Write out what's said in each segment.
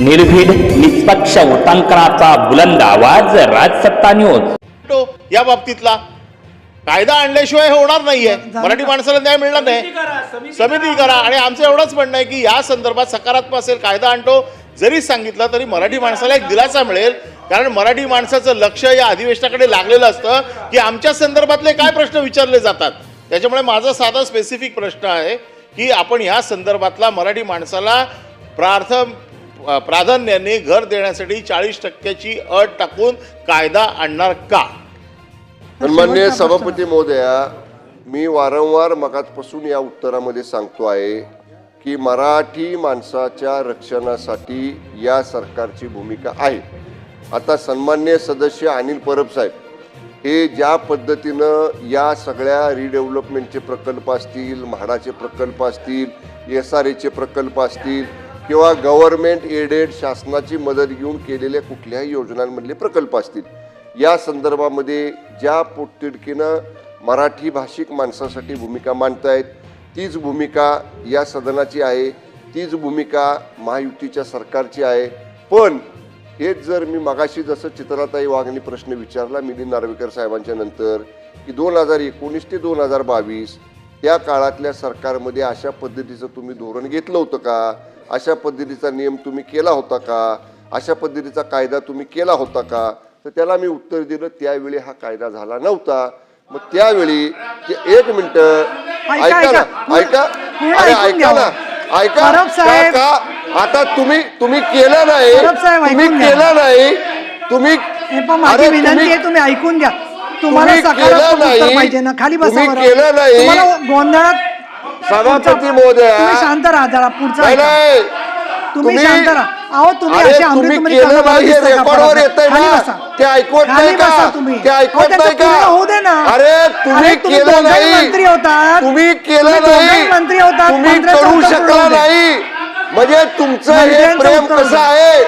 निर्भीड निष्पक्ष उटंकनाचा बुलंद आवाज राजसत्ता न्यूज तो या बाबतीतला कायदा आणल्याशिवाय हे होणार नाहीये. मराठी माणसाला न्याय मिळणार नाही. समिती करा आणि आमचं एवढंच म्हणणं आहे की या संदर्भात सकारात्मक असेल कायदा आणतो. जरी सांगितलं तरी मराठी माणसाला एक दिलासा मिळेल. कारण मराठी माणसाचं लक्ष या अधिवेशनाकडे लागलेलं असतं की आमच्या संदर्भातले काय प्रश्न विचारले जातात. त्याच्यामुळे माझा साधा स्पेसिफिक प्रश्न आहे की आपण या संदर्भातला मराठी माणसाला प्रार्थ प्राधान्याने घर देण्यासाठी चाळीस टक्क्याची अट टाकून कायदा आणणार का? सन्मान्य सभापती महोदया मी वारंवार मगाचपासून या उत्तरामध्ये सांगतो आहे की मराठी माणसाच्या रक्षणासाठी या सरकारची भूमिका आहे. आता सन्मान्य सदस्य अनिल परब साहेब हे ज्या पद्धतीनं या सगळ्या रिडेव्हलपमेंटचे प्रकल्प असतील म्हाडाचे प्रकल्प असतील एस आर एचे प्रकल्प असतील किंवा गव्हर्नमेंट एडेड शासनाची मदत घेऊन केलेल्या कुठल्याही योजनांमधले प्रकल्प असतील. या संदर्भामध्ये ज्या पोटतिडकीनं मराठी भाषिक माणसासाठी भूमिका मांडतायत तीच भूमिका या सदनाची आहे तीच भूमिका महायुतीच्या सरकारची आहे. पण हेच जर मी मगाशी जसं चित्राताई वाघनी प्रश्न विचारला मिलिंद नार्वेकर साहेबांच्या नंतर की दोन हजार एकोणीस ते दोन हजार बावीस त्या काळातल्या सरकारमध्ये अशा पद्धतीचं तुम्ही धोरण घेतलं होतं का? अशा पद्धतीचा नियम तुम्ही केला होता का अशा पद्धतीचा कायदा तुम्ही केला होता का तर त्याला मी उत्तर दिलं त्यावेळी हा कायदा झाला नव्हता मग त्यावेळी एक मिनिट ऐका ऐका. ना ऐका अरे ऐका. ना ऐका. का- आता तुम्ही तुम्ही केलं नाही तुम्ही. केलं नाही तुम्ही माझी विनंती आहे तुम्ही ऐकून घ्या तुम्हाला केलं नाही. तुम्ही. केलं नाही. गोंधळात सभापती महोदया. तुम्ही शांत राहा जरा पुढचा नाही ऐका. नाही. तुम्ही शांत राहा. अहो तुम्ही अरे असे तुम्ही केलं करणं नाही हे का रेकॉर्डवर परत? येतंय खाली ना. ते ऐकवत खाली नाही बसा का तुम्ही. ते अहो, ऐकवत त्याचं नाही पूर्ण का होऊ दे ना. अरे तुम्ही केलं दोघंही नाही. मंत्री होतात. तुम्ही केलं तुम्ही दोघंही नाही. मंत्री होतात. तुम्ही मंत्र्याचं करू उत्तर शकला पूर्ण होऊ दे. नाही. म्हणजे तुमचं हे मंत्र्यांचं प्रेम उत्तर कसं. आहे?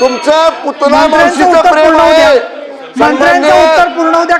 तुमचं पुतला मंत्र्यांचं मावशीचं उत्तर प्रेम पूर्ण होऊ आहे. मंत्र्यांचं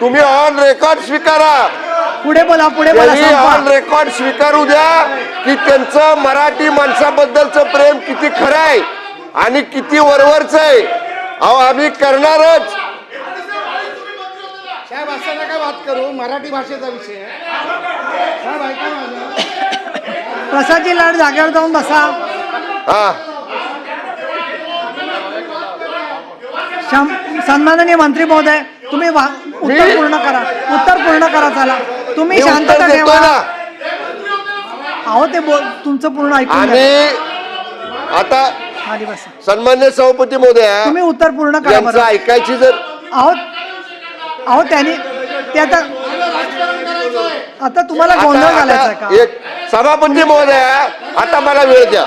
तुम्ही ऑन रेकॉर्ड स्वीकारा. पुढे बोला पुढे बोला त्यांनी ऑन. रेकॉर्ड स्वीकारू द्या की त्यांचं मराठी माणसाबद्दलचं प्रेम किती खरं आहे आणि किती वरवरच आहे. अहो आम्ही करणारच. साहेब असं नका बात करू. मराठी भाषेचा विषय आहे. साहेब ऐका माझं. प्रसादजी लाड जागेवर जाऊन बसा. हा. शं- सन्माननीय मंत्री महोदय तुम्ही वा- उत्तर पूर्ण करा. उत्तर पूर्ण करा चला. तुम्ही शांतता ठेवा. अहो ते बोल तुमचं पूर्ण ऐकून. आता खाली बसा. सन्मान्य सभापती महोदया तुम्ही उत्तर पूर्ण करा यांचं बरं. ऐकायची जर अहो अहो त्यांनी ते आता आता तुम्हाला गोंधळ घालायचा आता का? एक सभापती महोदया आता मला वेळ द्या.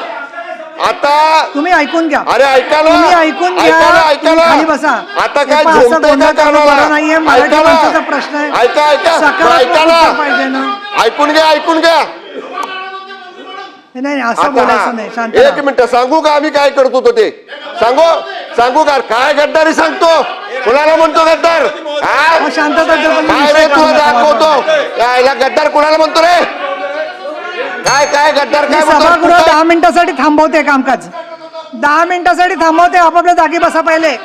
आता तुम्ही ऐकून घ्या. अरे ऐका ना. तुम्ही ऐकून घ्या. ऐका ना ऐका तुम्ही ना. खाली बसा. आता काय पहा, असं झोपतंय का गोंधळ करणं बरं कानाला नाहीये मराठी ऐका माणसाचा ना प्रश्न आहे. ऐका ऐका. सकारात्मक ऐका उत्तर पाहिजे ना. ना ऐकून घ्या ऐकून घ्या. नाही, नाही असं आता बोलायचं नाही. शांत एक राहा. मिनिट सांगू का आम्ही काय करतो तो ते? सांगू? सांगू का? काय गद्दारी सांगतो? कुणाला म्हणतो गद्दार? हा? अहो, शांतता जर काय विषय तू दाखवतो. याला गद्दार कुणाला म्हणतो रे? काय काय गद्दार मी काय सभागृह दहा मिनिटासाठी थांबवते कामकाज. दहा मिनिटासाठी थांबवते आपापल्या जागी बसा पहिले.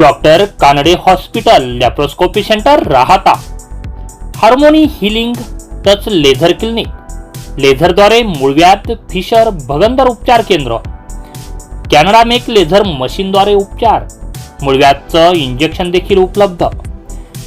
Doctor Kanade hospital laparoscopy centre Rahata. Harmony healing touch laser clinic. लेझरद्वारे मूळव्याध फिशर भगंदर उपचार केंद्र. कॅनडा मेक लेझर मशीनद्वारे उपचार. मूळव्याधचं इंजेक्शन देखील उपलब्ध.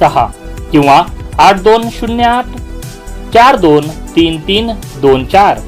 सहा किंवा आठ दोन शून्य आठ चार दोन तीन तीन दोन चार.